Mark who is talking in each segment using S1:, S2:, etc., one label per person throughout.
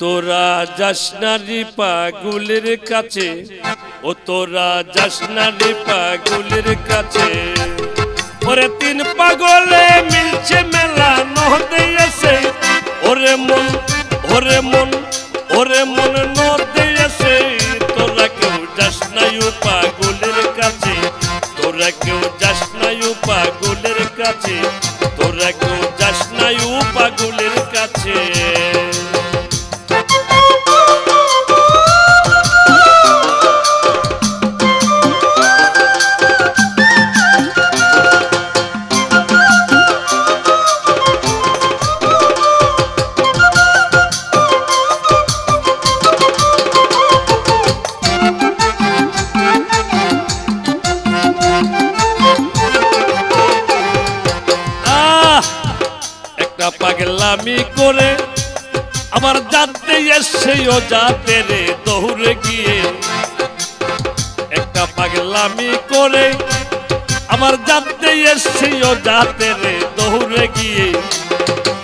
S1: তোরা যাস না রে পাগুলের কাছে? ও তোরা যাস না রে পাগুলের কাছে? ওরে তিন পাগলে মিলছে মেলা নহতে এসে। ওরে মন ওরে মন ওরে মন নদে এসে। তোরা কেউ ও পাগলের কাছে? তোরা কেউ না ও কাছে? তোরা কেউ পাগলামি করে আবার যাতে এসে ও যাতে রে দৌড়ে গিয়ে। একটা পাগলামি করে আমার যাতে এসে ও যাতে রে দৌড়ে গিয়ে।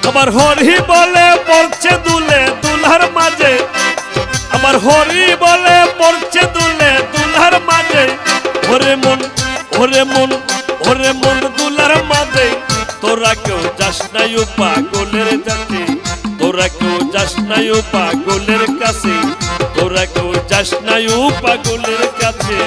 S1: আমার হরি বলে পড়ছে দুলে দুলহার মাঝে। আমার হরি বলে পড়ছে দুলে দুলহার মাঝে। ওরে মন ওরে মন ওরে মন দুলার মাঝে। তোরা কেউ যাস নাই ও পাগলের যাতে তোরা কেউ যাস নাই ও পাগলের কাছে। তোরা কেউ যাস নাই ও পাগলের কাছে।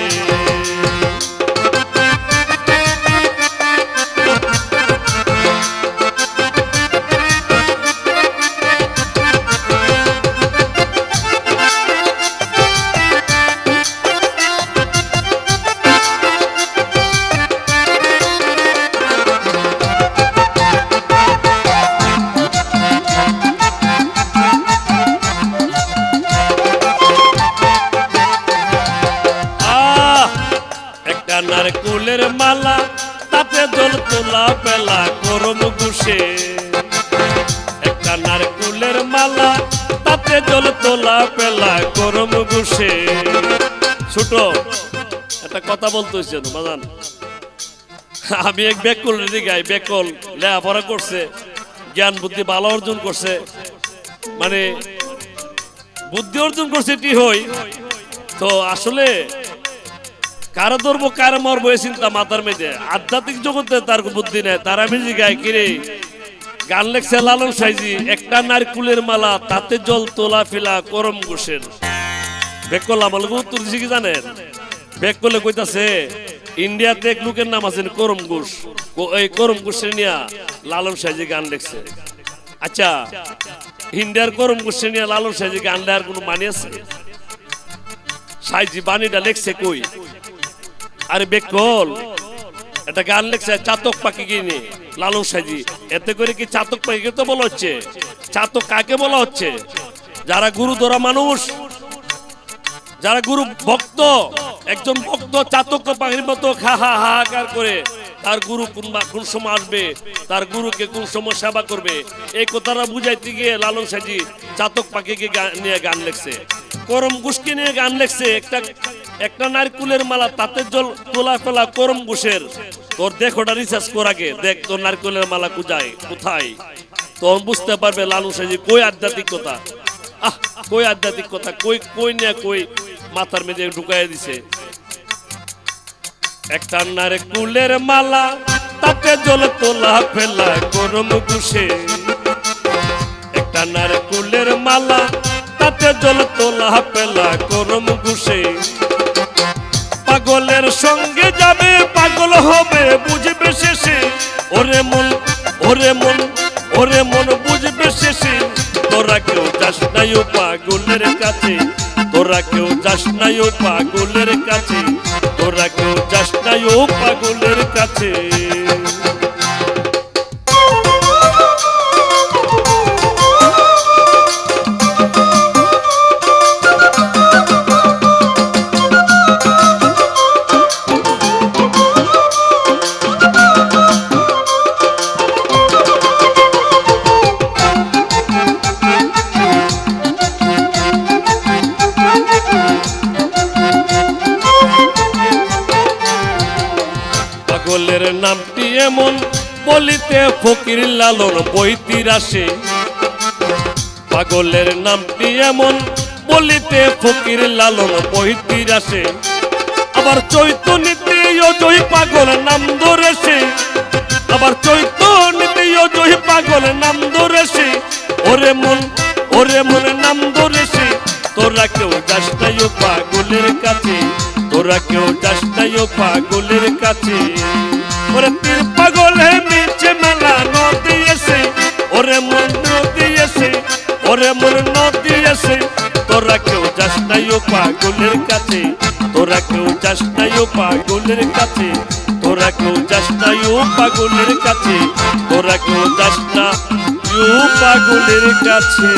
S1: নারকুলের মালা, তাতে জল তোলা পেলা গরম গুসে একটা নারকুলের মালা, তাতে জল তোলা পেলা গরম গুসে ছোট, একটা কথা বলতে হচ্ছে বাজান। আমি এক বেকল রেডি গাই, বেকল লেখাপড়া করছে, জ্ঞান বুদ্ধি ভালো অর্জন করছে। মানে বুদ্ধি অর্জন করছে এটি হই। তো আসলে কারও ধরবো কারও মরবো এই চিন্তা মাথার মেয়েতে আধ্যাত্মিক জগতে তার বুদ্ধি নেই, তারা মিজি গায় কিরে? গান লেখছে লালন সাইজি, একটা নারকুলের মালা, তাতে জল তোলা ফেলা করম ঘোষের বেকল লোক উত্তর দিছে কি জানেন? বেকলে কইতাছে, ইন্ডিয়াতে এক লোকের নাম আছেন করম ঘোষ এই করম ঘোষের নিয়া লালন সাইজি গান লেখছে। আচ্ছা ইন্ডিয়ার করম ঘোষের নিয়া লালন সাইজি গান লেখার কোনো মানে আছে? সাইজি বাণীটা লেখছে কই? আরে বেকল এটা গান লেখছে, চাতক পাখি কিনে লালন সাজি। এতে করে কি চাতক পাখিকে তো বলা হচ্ছে? চাতক কাকে বলা হচ্ছে? যারা গুরু ধরা মানুষ, যারা গুরু ভক্ত, একজন ভক্ত চাতক পাখির মতো খা হা হাহাকার করে, তার গুরু কোন কোন সময় আসবে? তার গুরুকে কোন সময় সেবা করবে? এই কথাটা বুঝাইতে গিয়ে লালন সাজি চাতক পাখিকে নিয়ে গান লেখছে। করম গুসকে নিয়ে গান লেখছে, একটা একটা নারকুলের মালা, তাতে জল তোলা ফেলা করম ঘুষের। তোর দেখ ওটা রিসার্চ কর আগে। দেখ তোর নারকুলের মালা কোথায়? কোথায়? তখন বুঝতে পারবে লালু সাজি কই আধ্যাত্মিকতা? আহ, কই আধ্যাত্মিকতা? কই কই নিয়ে কই মাথার মেঝে ঢুকাই দিছে। একটা নারকুলের মালা, তাতে জল তোলা ফেলা গরম ঘুষে একটা নারকুলের মালা, তাতে জল তোলা ফেলা গরম ঘুষে পাগলের সঙ্গে যাবে, পাগল হবে, বুঝবে শেষে। ওরে মন ওরে মন ওরে মন, বুঝবে শেষে। তোরা কেউ যাস নাই ও পাগলের কাছে, তোরা কেউ যাস নাই ও পাগলের কাছে, তোরা কেউ যাস নাই ও পাগলের কাছে। বলিতে ফকির লালন বইতির আসে। পাগলের নামটি এমন, বলিতে ফকির লালন বহিতির আসে। আবার চৈতন্যতে অজয় পাগল নাম ধরেছে। আবার চৈতন্যতে অজয় পাগল নাম ধরেছে। ওরে মন ওরে মন নাম ধরেছে। তোরা কেউ যাস নাই পাগলের কাছে। তোরা কেউ যাস নাই পাগলের কাছে। ওরে তীর পাগলে নিচে মেলা নদী এসে, ওরে মন নদী এসে, ওরে মন নদী এসে। তোরা কেউ যাস নাই ও পাগলের কাছে, তোরা কেউ যাস নাই ও পাগলের কাছে। তোরা কেউ যাস নাই ও পাগলের কাছে, তোরা কেউ যাস না ও পাগলের কাছে।